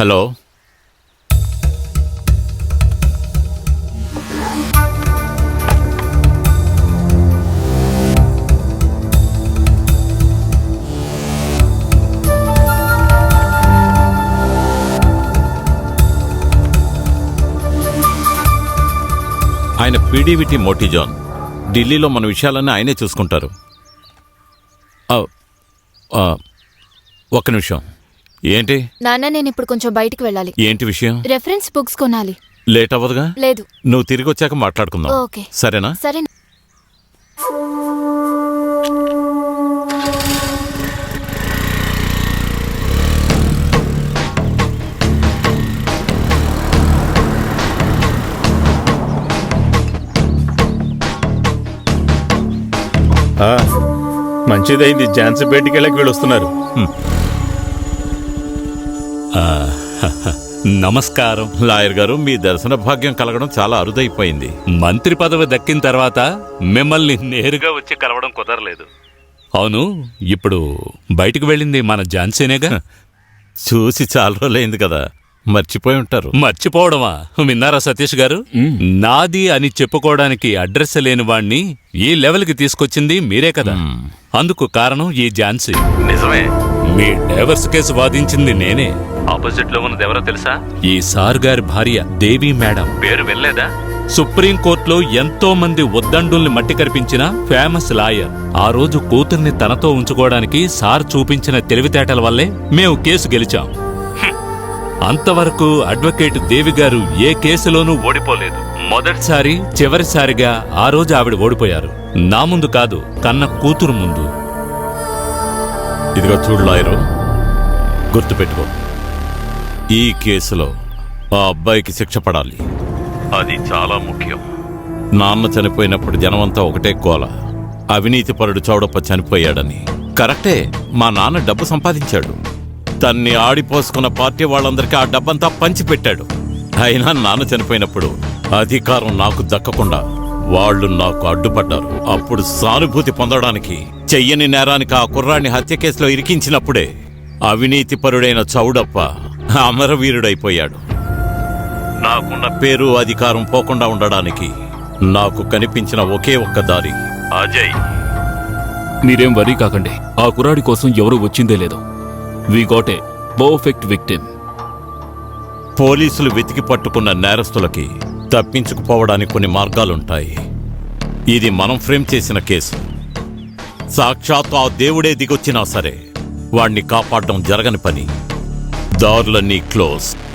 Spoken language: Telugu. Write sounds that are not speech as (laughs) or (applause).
హలో. ఆయన పీడీవిటీ మోటిజాన్ ఢిల్లీలో మన విషయాలన్నీ ఆయనే చూసుకుంటారు. ఒక్క నిమిషం. ఏంటి? నాన్న నేను ఇప్పుడు కొంచెం బయటికి వెళ్ళాలి. ఏంటి విషయం? రెఫరెన్స్ బుక్స్ కొనాలి. లేట్ అవ్వదుగా? లేదు. నువ్వు తిరిగి వచ్చాక మాట్లాడుకుందాం. ఓకే. సరేనా? సరే. మంచిదైంది. ఝాన్సీ బయటికి వెళ్ళకి వీళ్ళు వస్తున్నారు. (laughs) నమస్కారం. లాయర్ గారు మీ దర్శన భాగ్యం కలగడం చాలా అరుదైపోయింది. మంత్రి పదవి దక్కిన తర్వాత మిమ్మల్ని నేరుగా వచ్చి కలవడం కుదరలేదు. అవును ఇప్పుడు బయటికి వెళ్ళింది మన ఝాన్సీనేగా? (laughs) చూసి చాలా రోజులైంది కదా. మర్చిపోయి ఉంటారు. మర్చిపోవడమా? విన్నారా సతీష్ గారు? నాది అని చెప్పుకోవడానికి అడ్రస్ లేని వాణ్ణి ఈ లెవెల్కి తీసుకొచ్చింది మీరే కదా. అందుకు కారణం ఈ ఝాన్సీ. నిజమే. మీ డైవర్స్ కేసు వాదించింది నేనే. ఆపోజిట్లో ఉన్నది ఎవరో తెలుసా? ఈ సార్ గారి భార్య దేవి మేడం. పేరు వెళ్ళలేదా సుప్రీం కోర్టులో ఎంతో మంది ఉద్దండుల్ని మట్టి కరిపించిన ఫేమస్ లాయర్. ఆ రోజు కూతుర్ని తనతో ఉంచుకోవడానికి సార్ చూపించిన తెలివితేటల వల్లే మేము కేసు గెలిచాం. అంతవరకు అడ్వకేట్ దేవి గారు ఏ కేసులోనూ ఓడిపోలేదు. మొదటిసారి చివరిసారిగా ఆ రోజు ఆవిడ ఓడిపోయారు. నా ముందు కాదు కన్న కూతురు ముందు. ఇదిగో చూడు లాయరు గుర్తుపెట్టుకో. ఈ కేసులో ఆ అబ్బాయికి శిక్ష పడాలి. అది చాలా ముఖ్యం. నాన్న చనిపోయినప్పుడు జనమంతా ఒకటే కోల. అవినీతిపరుడు చౌడప్ప చనిపోయాడని. కరెక్టే మా నాన్న డబ్బు సంపాదించాడు. తన్ని ఆడిపోసుకున్న పార్టీ వాళ్ళందరికీ ఆ డబ్బంతా పంచిపెట్టాడు. అయినా నాన్న చనిపోయినప్పుడు అధికారం నాకు దక్కకుండా వాళ్ళు నాకు అడ్డుపడ్డారు. అప్పుడు సానుభూతి పొందడానికి చెయ్యని నేరానికి ఆ కుర్రాన్ని హత్య కేసులో ఇరికించినప్పుడే అవినీతిపరుడైన చౌడప్ప అమరవీరుడైపోయాడు. నాకున్న పేరు అధికారం పోకుండా ఉండడానికి నాకు కనిపించిన ఒకే ఒక్క దారి అజయ్. మీరేం వరీ కాకండి. ఆ కుర్రాడి కోసం ఎవరు వచ్చిందే లేదు. We got a perfect victim పోలీసులు వెతికి పట్టుకున్న నేరస్తులకి తప్పించుకుపోవడానికి కొన్ని మార్గాలుంటాయి. ఇది మనం ఫ్రేమ్ చేసిన కేసు. సాక్షాత్తు ఆ దేవుడే దిగొచ్చినా సరే వాణ్ణి కాపాడడం జరగని పని. దారులన్నీ క్లోజ్